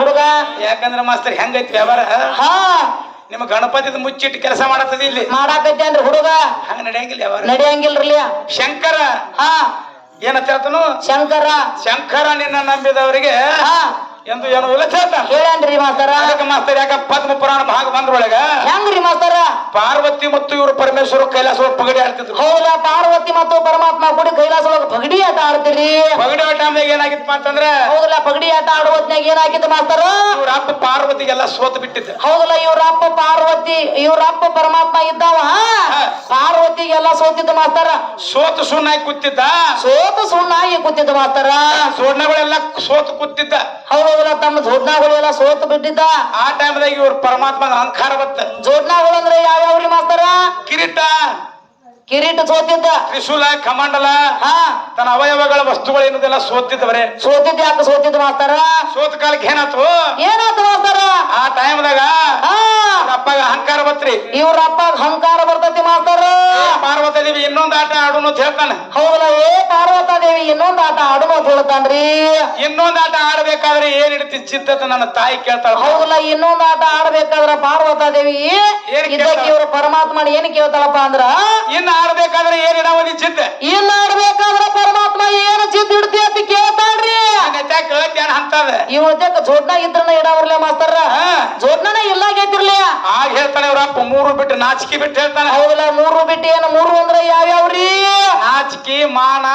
ಹುಡುಗ? ಯಾಕಂದ್ರ ಮಾಸ್ತರ್ ಹೆಂಗೈತಿ ವ್ಯವಹಾರ? ಹಾ. ನಿಮ್ಮ ಗಣಪತಿದ ಮುಚ್ಚಿಟ್ಟು ಕೆಲಸ ಮಾಡತ್ತದ ಇಲ್ಲಿ? ಮಾಡಾಕತ್ತೇನ್ರಿ ಹುಡುಗ? ಹಂಗ ನಡೆಯಂಗಿಲ್ಲ ವ್ಯವಹಾರ. ನಡೆಯಂಗಿಲ್ರಿ ಶಂಕರ? ಹಾ. ಏನಂತ ಹೇಳ್ತಾನು? ಶಂಕರ. ಶಂಕರ ನಿನ್ನ ನಂಬಿದವರಿಗೆ ಹಾ. ಎಂದು ಏನು ಇಲ್ಲ ಹೇಳ್ತಾನ ಹೇಳೇನ್ರಿ ಮಾಸ್ತರ? ಅದಕ್ಕೆ ಮಾಸ್ತರ್ ಯಾಕ ಪದ್ಮ ಪುರಾಣ ಭಾಗ ಬಂದ್ರೊಳಗ? ಹೆಂಗ್ರಿ ಮಾಸ್ತರ? ಪಾರ್ವತಿ ಮತ್ತು ಇವರು ಪರಮೇಶ್ವರ ಕೈಲಾಸ ಪಗಡಿ ಆಡ್ತಿದ್ರು. ಹೌದಾ ಪಾರ್ವತಿ ಮತ್ತು ಪರಮಾತ್ಮ ಕೂಡಿ ಕೈಲಾಸ ಒಳಗ ಪಗಡಿ ಆಟ ಆಡ್ತೀರಿ? ಪಗಡಿ ಟೈಮ್ದಾಗ ಏನಾಗಿತ್ತು ಅಂತಂದ್ರೆ ಹೌದಲ್ಲ ಪಗಡಿ ಆಟ ಆಡುವ ಏನಾಗಿತ್ತು ಮಾಸ್ತರ? ಅಪ್ಪ ಪಾರ್ವತಿಗೆಲ್ಲ ಸೋತ್ ಬಿಟ್ಟಿದ್ದೆ. ಹೌದಲ್ಲ ಇವರಪ್ಪ ಅಪ್ಪ ಪಾರ್ವತಿ ಇವ್ರಪ್ಪ ಪರಮಾತ್ಮ ಇದ್ದಾವ ಪಾರ್ವತಿಗೆಲ್ಲ ಸೋತಿದ್ದ ಮಾಸ್ತರ? ಸೋತು ಸುಣ್ಣಾಗಿ ಕೂತಿದ್ದ? ಸೋತು ಸುಣ್ಣಾಗಿ ಕೂತಿದ್ದ ಮಾಸ್ತರ? ಸುಣ್ಣಗಳೆಲ್ಲ ಸೋತು ಕೂತಿದ್ದ. ಹೌದಲ್ಲ ತಮ್ಮ ಜೋಡ್ನಾಗಳೆಲ್ಲ ಸೋತು ಬಿಟ್ಟಿದ್ದ? ಆ ಟೈಮ್ದಾಗ ಇವ್ರ ಪರಮಾತ್ಮನ ಅಹಂಕಾರ ಬತ್ತ. ಜೋಡ್ನಾಗಳು ಅಂದ್ರೆ ಯಾವ್ಯಾವ್ರಿ ಮಾಸ್ತರ? ಕಿರೀಟ. ಕಿರೀಟ ಸೋತಿದ್ದ? ತ್ರಿಶೂಲ ಕಮಂಡಲ ಹಾ. ತನ್ನ ಅವಯವಗಳ ವಸ್ತುಗಳು ಏನದೆಲ್ಲ ಸೋತಿದ್ದವರೇ. ಸೋತಿದ್ದ ಯಾಕೆ ಸೋತಿದ್ದ ಮಾಸ್ತಾರ? ಸೋತ ಕಾಲಕ್ಕೆ ಏನಾತು ಏನಾತು ಮಾಸ್ತಾರ? ಆ ಟೈಮ್ದಾಗ ಹಾ. ಅಪ್ಪಗ ಅಹಂಕಾರ ಬತ್ರಿ ಇವ್ರ ಅಪ್ಪ ಅಹಂಕಾರ ದೇವಿ ಇನ್ನೊಂದು ಆಟ ಆಡೋಣ ಅಂತ ಹೇಳ್ತಾನೆ. ಹೌದಲ್ಲ ಏ ಪಾರ್ವತ ದೇವಿ ಇನ್ನೊಂದು ಆಟ ಆಡುವ ಅಂತ ಹೇಳ್ತಾನ್ರಿ. ಇನ್ನೊಂದು ಆಟ ಆಡ್ಬೇಕಾದ್ರೆ ಏನ್ ಇಡ್ತಿ ಚಿತ್ತತ ನನ್ನ ತಾಯಿ ಕೇಳ್ತಾಳ ಹೌದಲ್ಲ ಇನ್ನೊಂದು ಆಟ ಆಡ್ಬೇಕಾದ್ರ ಪಾರ್ವತ ದೇವಿ ಇವರು ಇದಕ್ಕೆ ಕೇಳ್ತಾಳ? ಇವ್ರ ಪರಮಾತ್ಮನ ಏನ್ ಕೇಳ್ತಾಳಪ್ಪ ಅಂದ್ರ? ಇನ್ನ ಆಡ್ಬೇಕಾದ್ರೆ ಏನ್ ಇಡವ ನೀ ಚಿತ್ತ? ಇನ್ನ ಆಡ್ಬೇಕಾದ್ರ ಪರಮಾತ್ಮ ಏನು ಚಿತ್ತ ಇಡ್ತಿ ಅಂತ ಕೇಳ್ತಾಳ್ರಿ. ಅಂತಾವೆ. ಅಂತದ ಇವತ್ತಕ್ಕ ಜೋಡ್ನ ಇದ್ರನ ಇಡವ್ರಲ್ಲ ಮಾಸ್ತರ. ಜೋಡ್ನ ಇಲ್ಲಾಗೈತಿರ್ಲಿ ಆಗ ಹೇಳ್ತಾನೆ ಇವ್ರ ಅಪ್ಪ ಮೂರು ಬಿಟ್ಟು ನಾಚಿಕೆ ಬಿಟ್ಟು ಹೇಳ್ತಾನೆ. ಹೌದಲ್ಲ ಮೂರು ಬಿಟ್ಟು ಏನು? ಮೂರು ಅಂದ್ರೆ ಯಾವ್ಯಾವ್ರಿ? ನಾಚಿಕೆ ಮಾನ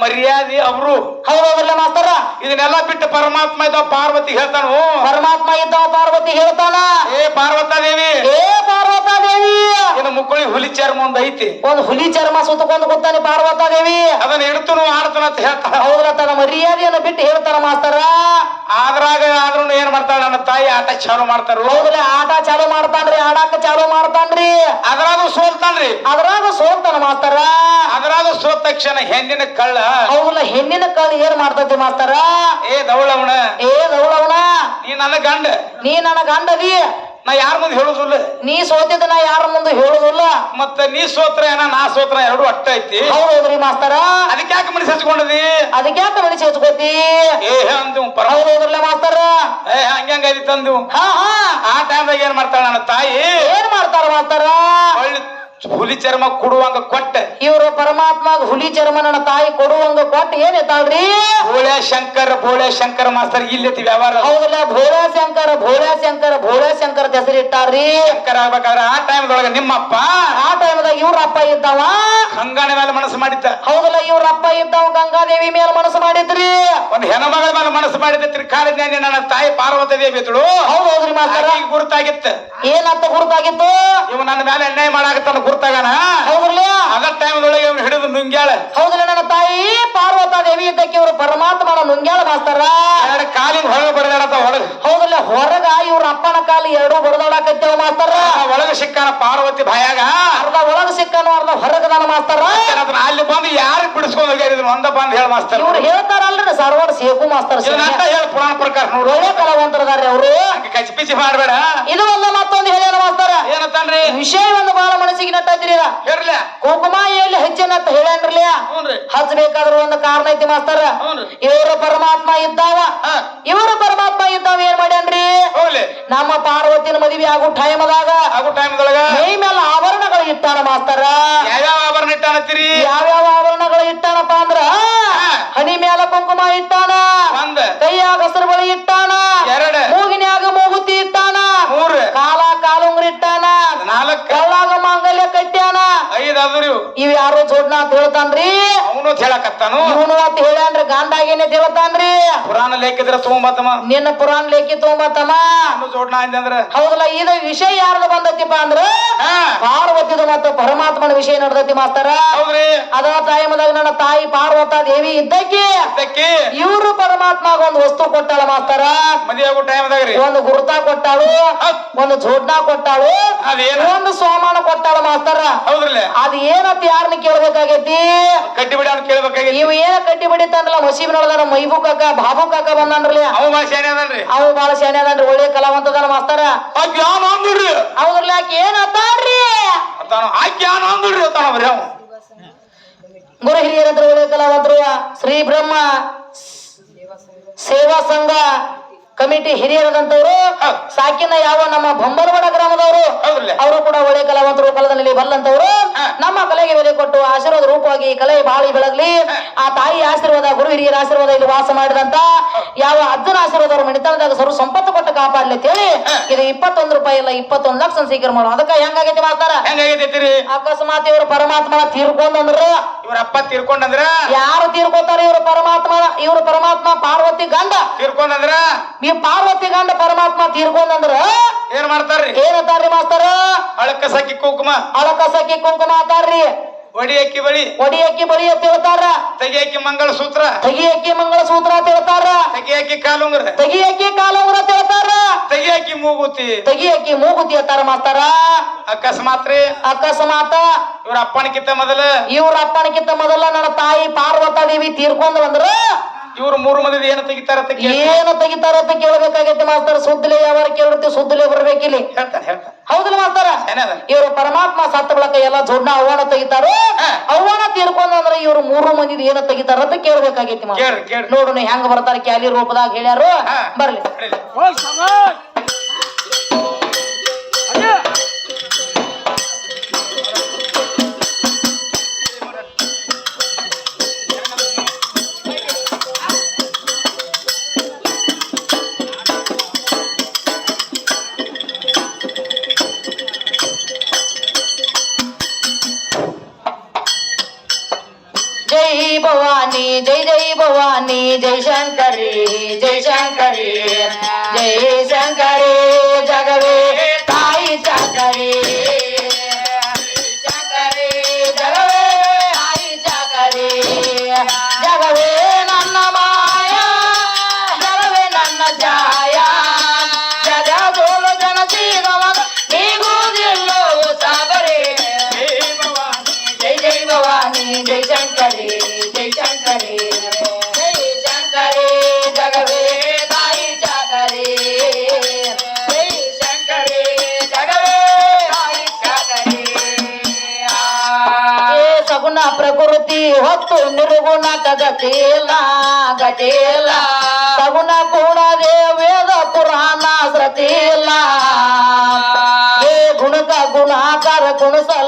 ಮರ್ಯಾದೆ ಅವರು. ಹೌದಲ್ಲ ಮಾಸ್ತರ? ಇದನ್ನೆಲ್ಲ ಬಿಟ್ಟು ಪರಮಾತ್ಮ ಇದ್ದ ಪಾರ್ವತಿ ಹೇಳ್ತಾನು. ಪರಮಾತ್ಮ ಇದ್ದ ಪಾರ್ವತಿ ಹೇಳ್ತಾನ? ಏ ಪಾರ್ವತ ದೇವಿ ಏ ಪಾರ್ವತ ದೇವಿ ಇನ್ನು ಮುಕ್ಕಳಿ ಹುಲಿ ಚರ್ಮ ಒಂದ್ ಐತಿ. ಒಂದು ಹುಲಿ ಚರ್ಮ ಸುತ್ತಕೊಂಡು ಕೂತಾನೆ ಪಾರ್ವತ ದೇವಿ ಅದನ್ನ ಹಿಡ್ತನು ಆಡ್ತಾನ ಅಂತ ಹೇಳ್ತಾನ. ಹೌದಲ್ಲ ತನ್ನ ಮರ್ಯಾದೆಯನ್ನು ಬಿಟ್ಟು ಹೇಳ್ತಾನ ಮಾಸ್ತರ? ಆದ್ರಾಗ ಆದ್ರೂ ಏನ್ ಮಾಡ್ತಾಳ ನನ್ನ ತಾಯಿ? ಆಟ ಚಾಲು ಮಾಡ್ತಾರ ಹೌದಲ್ಲ ಆಟ ಚಾಲು ಮಾಡ್ತಾನ್ರಿ ಆಡಾಕ ಚಾಲು ಮಾಡ್ತಾನ್ರಿ. ಅದ್ರಾಗ ಸೋಲ್ತಾನ್ರಿ. ಅದ್ರಾಗ ಸೋಲ್ತಾನ ಮಾಸ್ತರ? ಅದ್ರಾಗ ಸೋತ ತಕ್ಷಣ ಹೆಣ್ಣಿನ ಕಳ್ಳ. ಅವನ ಹೆಣ್ಣಿನ ಕಳ್ಳ ಏನ್ ಮಾಡ್ತತಿ ಮಾಡ್ತಾರ ಏ ದೌಳವಣ ಏ ದೌಳವಣ ನೀ ನನ್ನ ಗಂಡ. ನೀ ನನ್ನ ಗಂಡದಿ ನಾ ಯಾರ ಮುಂದೆ ಹೇಳುದಿಲ್ಲ. ನೀ ಸೋತಿದ್ದ ನಾ ಯಾರ ಮುಂದೆ ಹೇಳುದಿಲ್ಲ. ಮತ್ತೆ ನೀ ಸೋತ್ರ ಏನ ನಾ ಸೋತ್ರ ಎರಡು ಅಟ್ಟ ಐತಿ. ಹೌದೌದ್ರಿ ಮಾಸ್ತರ? ಅದಕ್ಕೆ ಯಾಕೆ ಮನಸ್ಸು ಹಚ್ಕೊಂಡದಿ? ಅದಕ್ಕೆ ಯಾಕೆ ಮನಸ್ಸು ಹೆಚ್ಕೋತಿ? ಏ ಅಂದು ಹೌದೌದ್ರಲ್ಲ ಮಾಸ್ತರ? ಏ ಹಂಗ ತಂದು ಹಾ ಹಾ. ಆ ಟೈಮ್ದಾಗ ಏನ್ ಮಾಡ್ತಾಳ ನನ್ನ ತಾಯಿ? ಏನ್ ಮಾಡ್ತಾರ ಮಾಸ್ತರ? ಹುಲಿ ಚರ್ಮ ಕೊಡುವಂಗ ಕೊಟ್ಟ. ಇವರು ಪರಮಾತ್ಮ ಹುಲಿ ಚರ್ಮ ನನ್ನ ತಾಯಿ ಕೊಡುವಂಗ ಕೊಟ್ಟ. ಏನ್ ಎತ್ತಾಳ್ರಿ? ಬೋಳೆ ಶಂಕರ್ ಭೋಳೆ ಶಂಕರ್ ಮಾಸ್ತರ್ ಇಲ್ಲೈತಿ ವ್ಯವಹಾರ. ಹೌದಲ್ಲ ಭೋಳೆ ಶಂಕರ ಭೋಳೆ ಶಂಕರ ಭೋಳೆ ಶಂಕರ ಹೆಸರು ಇಟ್ಟಾರ್ರಿ. ಶಂಕರ್ ಆಗ್ಬೇಕಾದ್ರೆ ಆ ಟೈಮ್ದೊಳಗ ನಿಮ್ಮಪ್ಪ. ಆ ಟೈಮ್ದಾಗ ಇವ್ರ ಅಪ್ಪ ಇದ್ದಾವ. ಕಂಗಾಣ ಮೇಲೆ ಮನಸ್ಸು ಮಾಡಿದ್ದ. ಹೌದಲ್ಲ ಇವ್ರ ಅಪ್ಪ ಇದ್ದಾವ ಗಂಗಾದೇವಿ ಮೇಲೆ ಮನಸ್ಸು ಮಾಡಿದ್ರಿ. ಒಂದ್ ಹೆಣ್ಮಗಳ ಮೇಲೆ ಮನಸ್ಸು ಮಾಡಿದ್ದ ತ್ರಿಕಾಲ ಜ್ಞಾನಿ ನನ್ನ ತಾಯಿ ಪಾರ್ವತಿ ದೇವಿ ಇದ್ರು ಹೌದೌದ್ರಿ ಮಾಸ್ತರ. ಗುರುತಾಗಿತ್ತು. ಏನಂತ ಗುರುತಾಗಿತ್ತು? ಇವ್ ನನ್ನ ಮೇಲೆ ಅನ್ಯಾಯ ಮಾಡಾಕತ್ತಾನ ಗುರುತಾಗಣ ಹೌದ್ರಲ್ಲ ಅದ ಟೈಮ್ದೊಳಗೆ ಇವ್ನು ಹಿಡಿದು ನುಂಗ್ಯಾಳ. ಹೌದಲ್ಲ ನನ್ನ ತಾಯಿ? ದೇವಿ ಇದ್ದಕ್ಕೆ ಇವರು ಪರಮಾತ್ಮನ ನುಂಗ್ಯಾಳ ಮಾಸ್ತರ? ಎರಡು ಕಾಲಿನ ಹೊರಗೆ ಬಡದಾಡತ್ತ ಹೊರಗೆ. ಹೌದಲ್ಲ ಹೊರಗ ಇವ್ರ ಅಪ್ಪನ ಕಾಲು ಎರಡು ಬರದಾಡಕತ್ತೇವ ಮಾಸ್ತಾರ? ಒಳಗ ಸಿಕ್ಕಾನ ಪಾರ್ವತಿ ಭಯಾಗ ಅರ್ಧ ಒಳಗ ಸಿಕ್ಕನು ಅರ್ಧ ಹೊರಗದಾನ ಮಾಸ್ತಾರ? ಅದನ್ನ ಅಲ್ಲಿ ಬಂದು ಯಾರು ಬಿಡಿಸ್ಕೊಂಡು ಹೋಗ್ಯಾರ? ಇದನ್ನ ಒಂದ ಬಂದು ಹೇಳ ಮಾಸ್ತಾರ. ಇವ್ರು ಹೇಳ್ತಾರಲ್ರಿ ಸರ್ವರ್ ಸೇಕು ಮಾಸ್ತಾರ ಇದನ್ನಂತ ಹೇಳ ಪುರಾಣ ಪ್ರಕಾರ ನೋಡು. ಒಳ್ಳೆ ಕಲಾವಂತರದಾರ್ರಿ ಅವರು. ಪಿಚ್ಚಿ ಮಾಡಬೇಡ. ಇದು ಅಲ್ಲ ಮತ್ತೊಂದು ಹೇಳ್ಯಾರ ಮಾಸ್ತಾರ. ಏನಂತಾನ್ರಿ ವಿಷಯ ಒಂದು ಬಹಳ ಮನಸ್ಸಿಗೆ ನಟ್ಟದ್ರಿ ಹೇರ್ಲ ಕುಂಕುಮ ಎಲ್ಲಿ ಹೆಚ್ಚಿನತ್ತ ಹೇಳ್ಯಾನ್ರಲ್ಲ ಹ್ಞೂನ್ರಿ ಹಚ್ಬೇಕಾದ್ರ ಒಂದು ಕಾರಣ ಐತಿ ಮಾಸ್ತರ. ಇವರು ಪರಮಾತ್ಮ ಇದ್ದಾವ. ಇವರು ಪರಮಾತ್ಮ ಇದ್ದಾವ ಏನ್ ಮಾಡ್ಯಾನ್ರಿ? ನಮ್ಮ ಪಾರ್ವತಿನ ಮದುವೆ ಆಗೋ ಟೈಮ್ ಅದಾಗ ಆಗೋ ಮೈ ಮೇಲೆ ಆಭರಣಗಳು ಇಟ್ಟಾನ ಮಾಸ್ತರ. ಯಾವ್ಯಾವ ಆಭರಣ ಇಟ್ಟಾನತ್ತೀರಿ ಯಾವ್ಯಾವ ಆಭರಣಗಳು ಇಟ್ಟಾನಪ್ಪ ಅಂದ್ರ ಹನಿ ಮೇಲ ಕುಂಕುಮ ಇಟ್ಟಾನ. ಕೈಯಾಗ ಹಸರು ಬಳಿ ಇಟ್ಟಾನ. ಎರಡ್. ಮೂಗಿನ್ಯಾಗ ಮೂಗುತಿ ಇಟ್ಟಾನ. ಮೂರು. ಕಾಲ ಕಾಲುಂಗ್ರಿ ಇಟ್ಟಾನ. ನಾಲ್ಕ. ಕಳ್ಳಾಗ ಮಾಂಗಲ್ಯ ಕಟ್ಟ್ಯಾನ. ಐದ ಇವ್. ಯಾರು ಜೋಡ್ನ ಅಂತ ಹೇಳ್ತಾನ್ರಿ. ಅವನು ಹೇಳಕತ್ತಾನು ಇವನು ಅಂತ ಹೇಳ್ಯಾನ್ರಿ ಗಾಂಡಾಗೇನೆ ಅಂದ್ರಿ ಪುರಾಣ ಲೇಖಿದ್ರೆ ತಗೊಂಬತ್ತಮ್ಮ. ನಿನ್ನ ಪುರಾಣ ಲೇಖಿ ತಗೊಂಬತ್ತಮ್ಮ. ಅನ್ನು ಜೋಡ್ನ ಅಂದ್ರೆ. ಹೌದಲ್ಲ ಇದು ವಿಷಯ ಯಾರ್ದು ಬಂದೈತಿಪ್ಪ ಅಂದ್ರ ಹಾ. ಪಾರ್ವತಿದು ಮತ್ತು ಪರಮಾತ್ಮನ ವಿಷಯ ನಡೆದೈತಿ ಮಾಸ್ತರ. ಹೌದ್ರಿ. ಅದ ಟೈಮದಾಗ ನನ್ನ ತಾಯಿ ಪಾರ್ವತ ದೇವಿ ಇದ್ದಕ್ಕೆ ಇವರು ಪರಮಾತ್ಮ ಒಂದು ವಸ್ತು ಕೊಟ್ಟಾಳ ಮಾಸ್ತರ. ಒಂದು ಗುರುತ ಕೊಟ್ಟಾಳು ಒಂದು ಜೋಡ್ನ ಕೊಟ್ಟಾಳು ಒಂದು ಸೋಮಾನ ಕೊಟ್ಟಾಳ ಮಾಸ್ತರ. ಅದ್ ಏನಂತ ಯಾರನ್ನ ಕೇಳ್ಬೇಕಾಗೈತಿ? ಕಟ್ಟಿ ಬಿಡಿ ಅವ್ನು ಕೇಳ್ಬೇಕಾಗಿ ನೀವು ಏನ ಕಟ್ಟಿ ಬಿಡಿತಂದ್ರಲ್ಲ ಮಸೀಬ್ನೊಳಗ ಮೈಬು ಕಾಕ ಬಾಬು ಕಾಕ ಬಂದನ್ರಲ್ಲ ಅವ ಭಾಷೆ ಏನೇ ಅದನ್ರಿ. ಅವು ಬಾಳ ಶಾನೆ ಅದನ್ರಿ ಒಳ್ಳೆ ಕಲಾವಂತ ಮಾಸ್ತಾರ. ಅಜ್ಞಾನ ಅಂದ್ರಿ ಹೌದ್ರಲ್ಲ ಆಕೆ ಏನ್ ಅತ್ತಾಳ್ರಿ ಅತ್ತಾನ ಅಜ್ಞಾನ ಅಂದ್ರಿ ಅತ್ತಾನ ಬರೀ ಅವ. ಗುರು ಹಿರಿಯರಂದ್ರೆ ಒಳ್ಳೆ ಕಲಾವಂತರು ಶ್ರೀ ಬ್ರಹ್ಮ ಸೇವಾ ಸಂಘ ಕಮಿಟಿ ಹಿರಿಯರಾದಂತವರು ಸಾಕಿನ ಯಾವ ನಮ್ಮ ಬೊಂಬರವಾಡ ಗ್ರಾಮದವರು ಅವರು ಕೂಡ ಒಳ್ಳೆ ಕಲಾವಂತರು ಕಲದಲ್ಲಿ ಬಲ್ಲಂತವರು. ನಮ್ಮ ಕಲೆಗೆ ಬೆಲೆ ಕೊಟ್ಟು ಆಶೀರ್ವಾದ ರೂಪವಾಗಿ ಈ ಕಲೆ ಬಾಳಿ ಬೆಳಗಲಿ. ಆ ತಾಯಿ ಆಶೀರ್ವಾದ ಗುರು ಹಿರಿಯರ ಆಶೀರ್ವಾದ ಇಲ್ಲಿ ವಾಸ ಮಾಡಿದಂತ ಯಾವ ಅಜ್ಜನ ಆಶೀರ್ವಾದ ಅವ್ರ ಸಂಪತ್ತು ಕೊಟ್ಟು ಕಾಪಾಡ್ಲಿ ಅಂತ ಹೇಳಿ ಇದು ಇಪ್ಪತ್ತೊಂದು ರೂಪಾಯಿ ಇಲ್ಲ ಇಪ್ಪತ್ತೊಂದು ಲಕ್ಷ ಸ್ವೀಕಾರ ಮಾಡೋ ಅದಕ್ಕ ಹೆಂಗಾಗೈತಿ ಮಾತಾರ ಹೆಂಗಾಗೈತಿ ಅಕಸ್ಮಾತ್ ಇವರು ಪರಮಾತ್ಮನ ತೀರ್ಕೊಂಡಂದ್ರ. ಇವ್ರ ಅಪ್ಪ ತೀರ್ಕೊಂಡಂದ್ರ? ಯಾರು ತೀರ್ಕೊತಾರ ಇವರು ಪರಮಾತ್ಮ ಇವರು ಪರಮಾತ್ಮ ಪಾರ್ವತಿ ಗಂಡ. ತೀರ್ಕೊಂಡಂದ್ರ? ಈ ಪಾರ್ವತಿ ಗಂಡ ಪರಮಾತ್ಮ ತೀರ್ಕೊಂಡ್ರ ಏನ್ ಮಾಡ್ತಾರ್ರಿ? ಏನಂತಾರ್ರಿ ಮಾಸ್ತರ? ಅಳಕ ಸಖಿ ಕುಂಕುಮ. ಅಳಕಸಕ್ಕಿ ಕುಂಕುಮ ಅಂತಾರ್ರಿ. ಒಡಿಯಕ್ಕಿ ಬಳಿ. ಒಡಿಯಕ್ಕಿ ಬಳಿ ತಿಳ್ತಾರ ಹೇಳ್ತಾರ. ತೆಗಿಯಕ್ಕಿ ಮಂಗಳ ಸೂತ್ರ ತೆಗಿಯಕ್ಕಿ ಮಂಗಳ ಸೂತ್ರ ಅಂತ ಹೇಳ್ತಾರ. ತೆಗಿಯಕ್ಕಿ ಕಾಲುಂಗ್ರ. ಅಕ್ಕಿ ಕಾಲುಂಗ್ರ ಅಂತ ಹೇಳ್ತಾರ. ಅಕ್ಕಿ ಮೂಗುತಿ. ತೆಗಿಯಕ್ಕಿ ಮೂಗುತಿ ಅಂತಾರ ಮಾಸ್ತರ. ಅಕಸ್ಮಾತ್ ರೀ. ಅಕಸ್ಮಾತ್ ಇವ್ರ ಅಪ್ಪನಕ್ಕಿಂತ ಮೊದಲ. ಇವ್ರ ಅಪ್ಪನಕ್ಕಿಂತ ಮೊದಲ ನನ್ನ ತಾಯಿ ಪಾರ್ವತ ದೇವಿ ತೀರ್ಕೊಂಡ್ ಬಂದ್ರ ಇವ್ರು ಮೂರು ಮಂದಿ ಏನು ತೆಗಿತಾರ ಅಂತ ಕೇಳ್ತಾನೆ. ಏನು ತೆಗಿತಾರ ಅಂತ ಕೇಳಬೇಕಾಗೈತಿ ಮಾಸ್ತರ. ಸುದ್ದಿಲೆ ಯಾವಾಗ ಕೇಳಿರ್ತೀವಿ ಸುದ್ದಿಲೆ ಬರ್ಬೇಕಿಲ್ಲಿ. ಹೇಳ್ತಾನೆ ಹೇಳ್ತಾನೆ. ಹೌದಲ್ಲ ಮಾಸ್ತರ? ಏನದ ಇವರು ಪರಮಾತ್ಮ ಸತ್ತ ಬಳಕ ಎಲ್ಲ ಜೋಡ್ನ ಅವ್ವಾನ ತೆಗಿತಾರೋ ಹಾ. ಅವ್ವಾನ ತೀರ್ಕೊಂಡ್ ಅಂದ್ರೆ ಇವ್ರು ಮೂರು ಮಂದಿ ಏನ ತೆಗಿತಾರ ಅಂತ ಕೇಳ್ಬೇಕಾಗೈತಿ ಮಾಸ್ತರ. ಕೇಳ್ರಿ ಕೇಳ್ರಿ. ನೋಡೋಣ ಹೆಂಗ ಬರ್ತಾರ ಕ್ಯಾಲಿ ರೂಪದಾಗ ಹೇಳ್ಯಾರು. ಹಾ. ಬರ್ಲಿ. নিজের সন্তান ಹೊತ್ತು ನಿರ್ಗುಣ ಗತಿಲ್ಲ ಗತಿಲ್ಲ ಸಗುಣ ಕೂಡದೆ ವೇದ ಪುರಾಣ ಸತೀಲ ಗುಣಕ ಗುಣಾಕಾರ ಗುಣಿಸಲಾರದೆ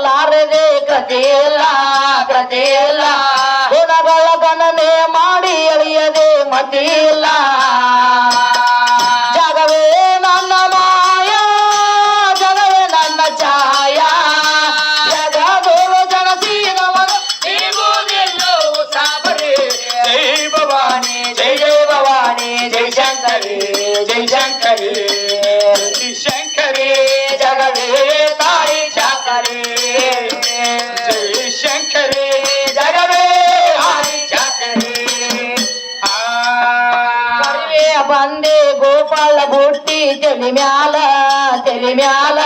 ಬಂದೆ ಗೋಪಾಲ ಬುಟ್ಟಿ ತೆಲಿ ಮ್ಯಾಲ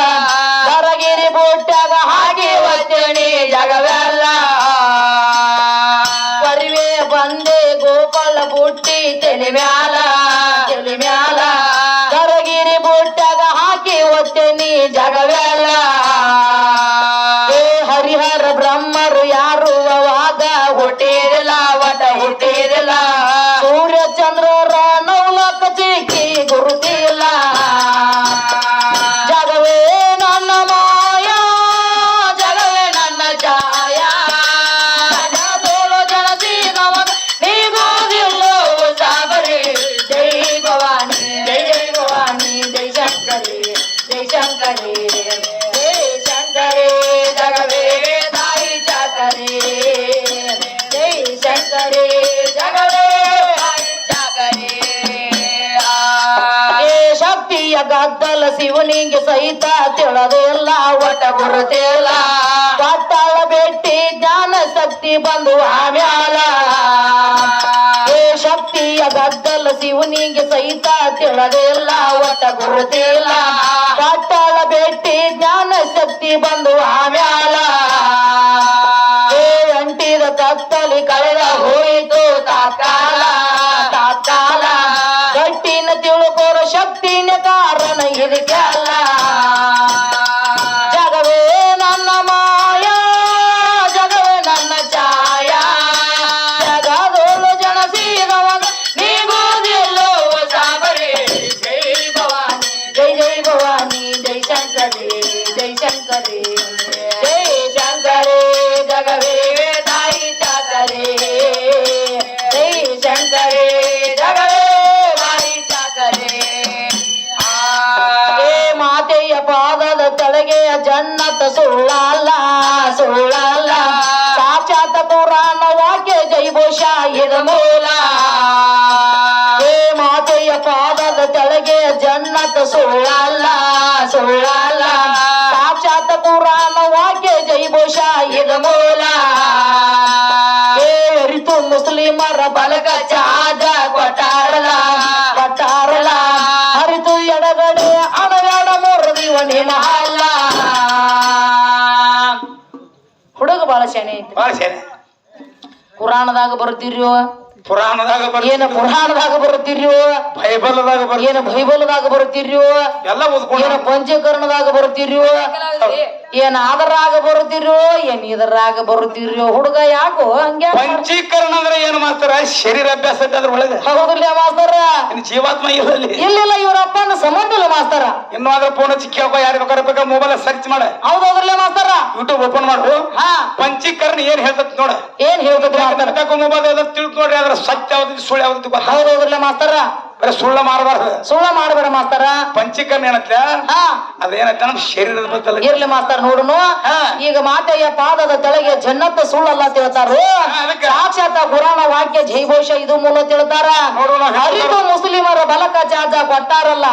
ಗದ್ದಲ ಶಿವನಿಗೆ ಸಹಿತ ತಿಳದೆಲ್ಲ ಒಟ ಬರುತ್ತೇಲ ಪಟ್ಟಾಳ ಬೆಟ್ಟಿ ಜ್ಞಾನ ಶಕ್ತಿ ಬಂದು ಆಮ್ಯಾಲ ಏ ಶಕ್ತಿಯ ಗದ್ದಲ ಶಿವನಿಗೆ ಸಹಿತ ಎಲ್ಲ ಒಟ ಗುರುತಿಲ್ಲ ಕಾರಣ ಮಾತ ಸುಳ್ಳಲ್ಲ ಸುಳ್ಳಲ್ಲ ಸಾಕ್ಷಾತ್ ಪುರಾಣ ವಾಕ್ಯ ಜೈಭೋಷ ಇದ ಮೂಲ. ಏ ಮಾತೆಯ ಪಾದದ ಕೆಳಗೆ ಜನ್ನತ ಸುಳ್ಳಲ್ಲ ಸುಳ್ಳಲ್ಲ ಸಾಕ್ಷಾತ್ ಪುರಾಣ ವಾಕ್ಯ ಜೈ ಇದ ಮೂಲ. ಏ ಅರಿತು ಮುಸ್ಲಿಮರ ಬಲಗ ಚಾದ ಕೊಟ್ಟಾರಲ ಕೊಟ್ಟಾರಲ. ಅರಿತು ಎಡಗಡೆ ಅಣಗಾಡ ಮೂರು ದಿವನಿ ಹುಡುಗ ಬಾಳ ಶಾನೆ ಐತಿ ಬಾಳ ಶಾಣೆ. ಪುರಾಣದಾಗ ಬರ್ತೀರ್ಯೋ ಪುರಾಣದಾಗ ಏನ ಪುರಾಣದಾಗ ಬರ್ತೀರ್ಯೋ ಬೈಬಲ್ದಾಗ ಏನ ಬೈಬಲ್ದಾಗ ಬರ್ತೀರ್ಯೋ ಎಲ್ಲ ಏನ ಪಂಚಕರಣದಾಗ ಬರುತ್ತಿರೋ ಏನ ಅದರಾಗ ಬರ್ತೀರ್ಯೋ ಏನ್ ಇದರಾಗ ಬರ್ತೀರ್ಯೋ ಹುಡುಗ ಯಾಕೋ ಹಂಗೆ ಪಂಚೀಕರಣ ಅಂದ್ರೆ ಏನು ಮಾಡ್ತಾರ? ಶರೀರ ಅಭ್ಯಾಸ ಅದ್ರ ಒಳಗೆ. ಹೌದಿಲ್ಲ ಮಾಸ್ತರ. ಜೀವಾತ್ಮ ಇಲ್ಲ ಇಲ್ಲಿಲ್ಲ ಇವ್ರ ಅಪ್ಪನ ಸಂಬಂಧ ಇಲ್ಲ ಮಾಸ್ತರ. ಇನ್ನು ಅದ್ರ ಫೋನ್ ಚಿಕ್ಕ ಯಾರು ಬೇಕಾದ್ರೆ ಬೇಕಾ ಮೊಬೈಲ್ ಸರ್ಚ್ ಮಾಡ. ಹೌದೌದ್ರಲ್ಲ ಮಾಸ್ತರ. ಯೂಟ್ಯೂಬ್ ಓಪನ್ ಮಾಡು. ಹಾ. ಪಂಚೀಕರಣ ಏನ್ ಹೇಳ್ತತ್ ನೋಡ. ಏನ್ ಹೇಳ್ತದ ಮೊಬೈಲ್ ತಿಳಿದು ನೋಡ್ರಿ ಅದ್ರ ಸತ್ಯ ಯಾವ್ದು ಸುಳ್ಳು ಯಾವ್ದು ಗೊತ್ತ? ಹೌದೌದ್ರಲ್ಲ ಮಾಸ್ತರ. ಬರೀ ಸುಳ್ಳ ಮಾಡಬಾರ್ದು. ಸುಳ್ಳ ಮಾಡಬೇಡ ಮಾಸ್ತರ. ಪಂಚೀಕರಣ ಏನತ್ತ ಹಾ. ಅದೇನತ್ತ ನಮ್ ಶರೀರದ ಇರ್ಲಿ ಮಾಸ್ತರ್ ನೋಡುನು. ಈಗ ಮಾತೆಯ ಪಾದದ ತೆಳಗೆ ಜನ್ನತ್ತ ಸುಳ್ಳಲ್ಲ ತಿಳ್ತಾರು ಸಾಕ್ಷಾತ ಪುರಾಣ ವಾಕ್ಯ ಜೈಘೋಷ ಇದು ಮೂಲ ತಿಳ್ತಾರ ಅರಿತು ಮುಸ್ಲಿಮರ ಬಲಕ ಜಾಜ ಕೊಟ್ಟಾರಲ್ಲ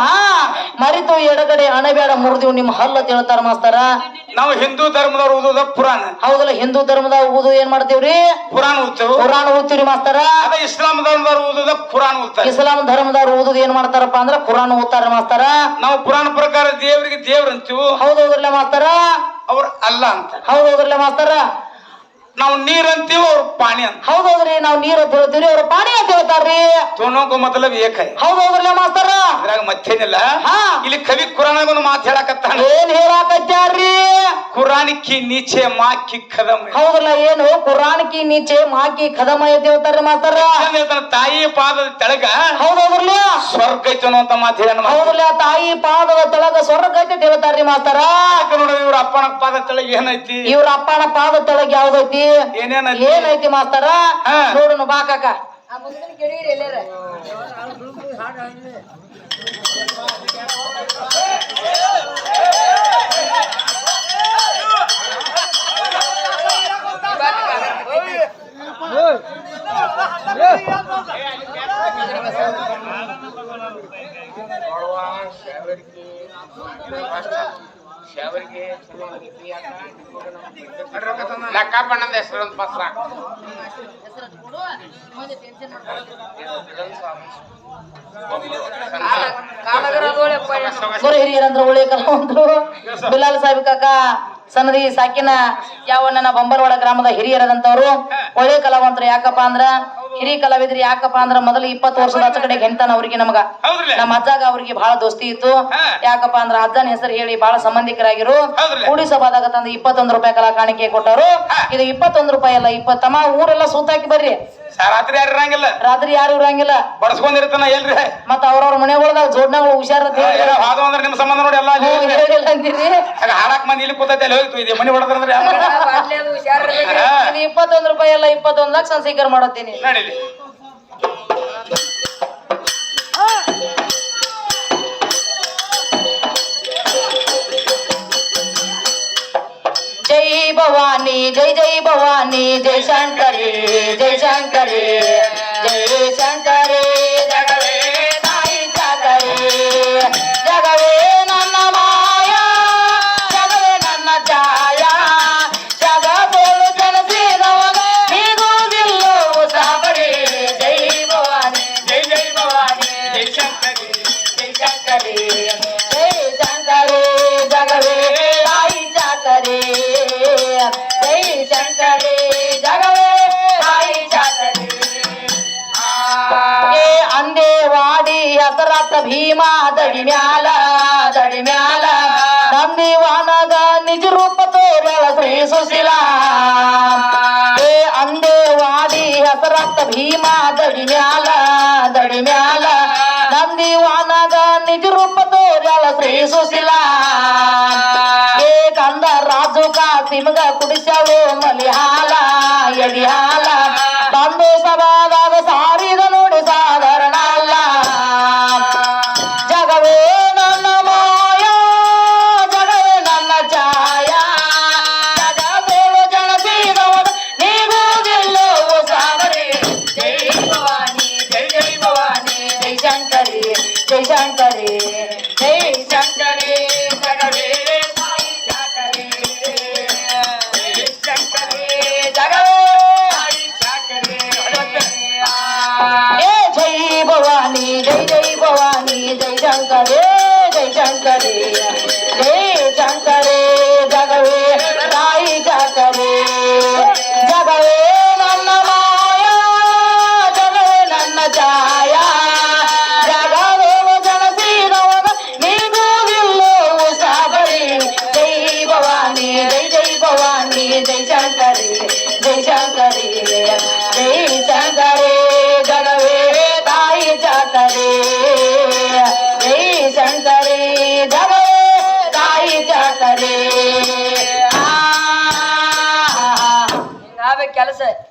ಮರಿತು ಎಡಗಡೆ ಅಣಬೇಡ ಮುರಿದಿವ್ ನಿಮ್ ಹಲ್ಲ ತಿಳ್ತಾರ ಮಾಸ್ತರ. ನಾವು ಹಿಂದೂ ಧರ್ಮದವ್ರು ಓದೋದ ಪುರಾಣ. ಹೌದಲ್ಲ ಹಿಂದೂ ಧರ್ಮದಾಗ ಓದು ಏನ್ ಮಾಡ್ತೀವ್ರಿ? ಪುರಾಣ ಓದ್ತೇವೆ. ಪುರಾಣ ಓದ್ತೀವ್ರಿ ಮಾಸ್ತರ? ಅದ ಇಸ್ಲಾಂ ಧರ್ಮದವ್ರು ಓದೋದ ಪುರಾಣ ಓದ್ತಾರೆ. ಇಸ್ಲಾಂ ಧರ್ಮದವ್ರು ಓದೋದು ಏನ್ ಮಾಡ್ತಾರಪ್ಪ ಅಂದ್ರ ಪುರಾಣ ಓದ್ತಾರ ಮಾಸ್ತರ. ನಾವು ಪುರಾಣ ಪ್ರಕಾರ ದೇವರಿಗೆ ದೇವ್ರ ಅಂತೀವಿ ಹೌದೌದ್ರಲ್ಲ ಮಾಸ್ತರ? ಅವ್ರ ಅಲ್ಲ ಅಂತ ಹೌದೌದ್ರಲ್ಲ ಮಾಸ್ತರ? ನಾವು ನೀರ್ ಅಂತೀವಿ ಅವ್ರ ಪಾಣಿ ಅಂತ. ಹೌದೌದ್ರಿ ನಾವ್ ನೀರ್ ಅಂತ ಹೇಳ್ತೀವ್ರಿ ಅವ್ರ ಪಾಣಿ ಅಂತ ಹೇಳ್ತಾರ್ರಿ. ದೋನೋಗು ಮತಲಬ್ ಏಕೈ. ಹೌದೌದ್ರಲ್ಲ ಮಾಸ್ತರ? ಅದ್ರಾಗ ಮತ್ತೇನಿಲ್ಲ. ಹಾ. ಇಲ್ಲಿ ಕವಿ ಕುರಾನಾಗ ಒಂದು ಮಾತು ಹೇಳಕತ್ತಾನ. ಏನ್ ಹೇಳಾಕತ್ಯಾರ್ರಿ? ಕುರಾನಿಕ್ಕಿ ನೀಚೆ ಮಾಕಿ ಕದಮ. ಹೌದಲ್ಲ ಏನು? ಕುರಾನ್ಕಿ ನೀಚೆ ಮಾಕಿ ಕದಮ ಅಂತ ಹೇಳ್ತಾರ್ರಿ ಮಾಸ್ತರ. ತಾಯಿ ಪಾದದ ತೆಳಗ ಹೌದೌದ್ರಲ್ಲ. ಸ್ವರ್ಗ ಐತೆ ಅಂತ ಮಾತು ಹೇಳ ಹೌದಲ್ಲ ತಾಯಿ ಪಾದದ ತೆಳಗ ಸ್ವರ್ಗ ಐತೆ ಹೇಳ್ತಾರ್ರಿ ಮಾಸ್ತರ. ನೋಡ್ರಿ ಇವ್ರ ಅಪ್ಪನ ಪಾದ ತೆಳಗ ಏನೈತಿ? ಇವ್ರ ಅಪ್ಪನ ಪಾದ ತೆಳಗ ಯಾವ್ದೈತಿ? ಏನೇನೈತಿ ಏನೈತಿ ಮಾಸ್ತರ ಹಾ. ನೋಡುನು ಬಾ ಕಾಕ ಲೆಕ್ಕ ಬಣ್ಣದ ಹೆಸರು ಅಂತ ಬಸ್ ಗುರು ಹಿರಿಯರಂದ್ರ ಒಳ್ಳೆ ಕಲಾವಂತರು ಬಿಲಾಲ್ ಸಾಹೇಬ್ ಕಾಕ ಸನದಿ ಸಾಕಿನ ಯಾವ ನನ್ನ ಬೊಂಬರವಾಡ ಗ್ರಾಮದ ಹಿರಿಯರದಂತವ್ರು ಒಳ್ಳೆ ಕಲಾವಂತರು ಯಾಕಪ್ಪ ಅಂದ್ರ ಹಿರಿಯ ಕಲಾವಿದ್ರಿ ಯಾಕಪ್ಪ ಅಂದ್ರ ಮೊದಲು ಇಪ್ಪತ್ತು ವರ್ಷದ ಆಚೆ ಕಡೆ ಹೆಣ್ತಾನ ಅವ್ರಿಗೆ ನಮಗ. ನಮ್ಮ ಅಜ್ಜಾಗ ಅವ್ರಿಗೆ ಬಹಳ ದೋಸ್ತಿ ಇತ್ತು. ಯಾಕಪ್ಪ ಅಂದ್ರ ಅಜ್ಜನ ಹೆಸರು ಹೇಳಿ ಬಹಳ ಸಂಬಂಧಿಕರಾಗಿರು? ಕೂಡಿ ಸಭಾದಾಗ ತಂದು ಇಪ್ಪತ್ತೊಂದು ರೂಪಾಯಿ ಕಲಾ ಕಾಣಿಕೆ ಕೊಟ್ಟರು. ಇದು ಇಪ್ಪತ್ತೊಂದು ರೂಪಾಯಿ ಅಲ್ಲ ಇಪ್ಪತ್ತಮ್ಮ ಊರೆಲ್ಲ ಸೂತಾಕಿ ಬರ್ರಿ. ರಾತ್ರಿ ಯಾರು ಇರಂಗಿಲ್ಲ? ರಾತ್ರಿ ಯಾರು ಇರಂಗಿಲ್ಲ? ಬಡಸ್ಕೊಂಡಿರ್ತಾನ ಎಲ್ರಿ? ಮತ್ತ ಅವ್ರವ್ರ ಮನೆಗಳದಾಗ ಜೋಡ್ನಾಗ ಹುಷಾರ ಅಂದ್ರೆ ನಿಮ್ ಸಂಬಂಧ ನೋಡಿ ಎಲ್ಲ ಹಾಡಕ್ ಮಂದಿ ಇಲ್ಲಿ ಕೂತೈತೆ ಅಲ್ಲಿ ಹೋಯ್ತು ಇದೆ ಮನಿ ಹೊಡೆದ್ರೆ ಇದು ಇಪ್ಪತ್ತೊಂದು ರೂಪಾಯಿ ಅಲ್ಲ ಇಪ್ಪತ್ತೊಂದು ಲಕ್ಷ ಸ್ವೀಕಾರ ಮಾಡುತ್ತೀನಿ जय भवानी जय जय भवानी जय शंकरी जय शंकरी। ದಡಿ ಮ್ಯಾಲ ದಡಿ ಮ್ಯಾಲ. ನಂದಿ ವಾನಗ ನಿಜ ರೂಪ ತೋರಳ ಶ್ರೀ ಸುಶೀಲ. ಏ ಅಂದೇ ವಾಡಿ ಹೆಸರತ್ತ ಭೀಮ, ದಡಿ ಮ್ಯಾಲ ದಡಿ ಮ್ಯಾಲ. ನಂದಿ ವಾನಗ ನಿಜ ರೂಪ ತೋರಳ ಶ್ರೀ ಸುಶೀಲ. ಏ ಕಂದ ರಾಜು ಕಾಸಿಮಗ ಕುಡಿಸಲು ಮಲಿ ಹಾಲ जय शंकरे जय शंकरे it.